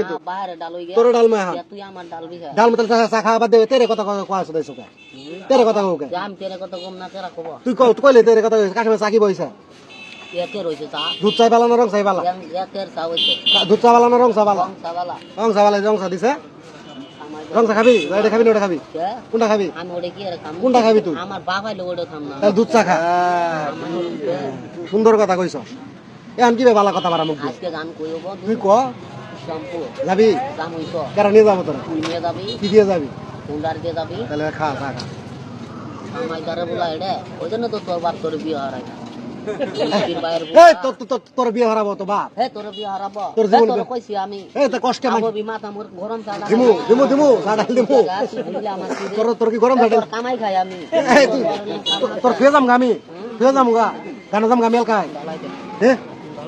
কিন্তু বাইরে ডাল হই তোর ডাল মা গিয়া তুই আমার ডাল বিঘা ডাল মতল চা খা বাদ দেবে তেরে কথা কয় আছে দেছো তেরে কথা কও আমি তেরে কত কম না তেরা কব। তুই কই কইলে তেরে কথা কাশমে চাকি বইছে? একে রইছে চা। দুধ চাই বালা না রং চাই বালা? একের চা হইছে। দুধ চা বালা না রং চা বালা? কম চা বালা। রং চা বালা রং চা দিছে? রং চা খাবি? এটা খাবি না ওটা খাবি? কে? কোনটা খাবি? আমি ওটা কি খাম? কোনটা খাবি তুই? আমার বাবাই লোক ওটা খাম না। দুধ চা খা? সুন্দর কথা কইছ এখন কি বালা কথা বারা মুখ? আজকে গান কইব তুই ক যাবি? দাম হইছ কেরা নিয়ে যাব তোরা? কি দিয়ে যাবি? কুন্ডার দিয়ে যাবি। তাহলে খা খা আমার দ্বারা বলা এটা। ওই জন্য তো তোর বাপ তোর বিয়ে হারাই তোর বিয়ে হারাবো তো বাপ। হে তোর বিয়ে হারাবো। তোর জীবন কে- কইছি আমি। এই তো কষ্টে আবো বিমাত আমার গরম চা দিমু দিমু দিমু চা ডাল দিমু তোর তোর কি গরম থাকে তোর কামাই খাই আমি।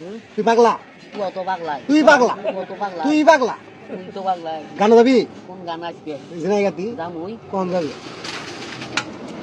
তুই যাম তুই ফিরে যাম গা গানা তুই গামি তুই তো ইন গান যাবি কোন ইন ব ইন গাতি? ইন ওই ইন ব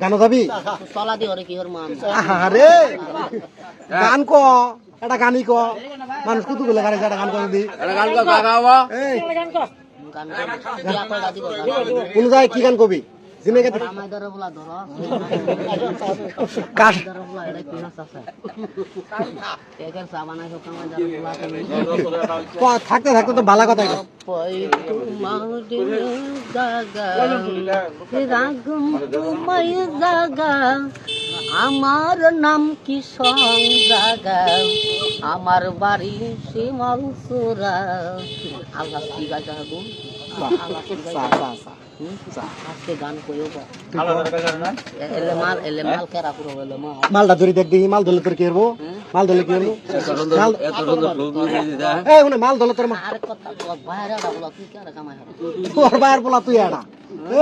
বলে বালা বালা দে মানে? গান যাবি গান বলা গান গান গান আর গান কি মান গান এটা গানই ক মানুষ কুতু গুলো গাড়ি একটা গান করে দি এই গান দিয়া কইলা দিব কোন যায় কি গান কবি? জিনে কে আমায় ধরে বলা ধর। কাশ ধরে বলা এটা কি হস আছে একের সাবানাই হোক আমায় ধরে বলা তুমি থাকতে থাকতে তো ভালো কথা পই তোমার জাগা রাগম তোমায় জাগা আমার নাম কি সং জাগা? আমার বাড়ি কি গাজা আল্লাহ কি সা মালটা ধরে দেখ দিই মাল ধরলে তোর কি মাল ধরলে কি হব মাল ধরলে তোর বলা তোর বাইর পোলা তুই এটা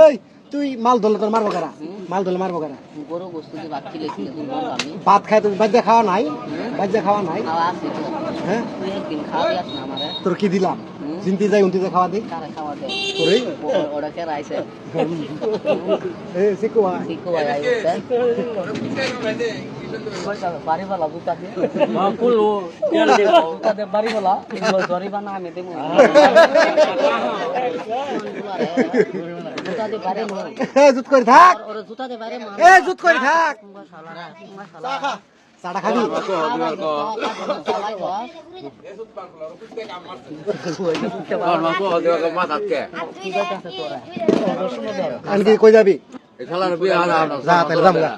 এই তুই মাল ধরলে তোর মারবো কারা মাল ধরলে মারবো কারা বল ভাত খাই তুই বাজ্যা খাওয়া নাই বাজ্যা খাওয়া নাই হ্যাঁ তোর কি দিলাম চিন্তি যাই উন্তি যাই খাওয়া দি কারে খাওয়া দে তোরই ও- ওরা কে রাইছে? এই শিকুয়া শিকো ভাই আইছে বাড়ি বলা বুতা দিয়ে কুলু বুতা দে বাড়ি বলা। জরি বানা আমি জুতা দে বাড়ি জুত করে থাক। ওরে জুতা দে বাড়ি মার এই জুত করে থাক। চাটা খাবি আনকি কই যাবি যা তাহলে গা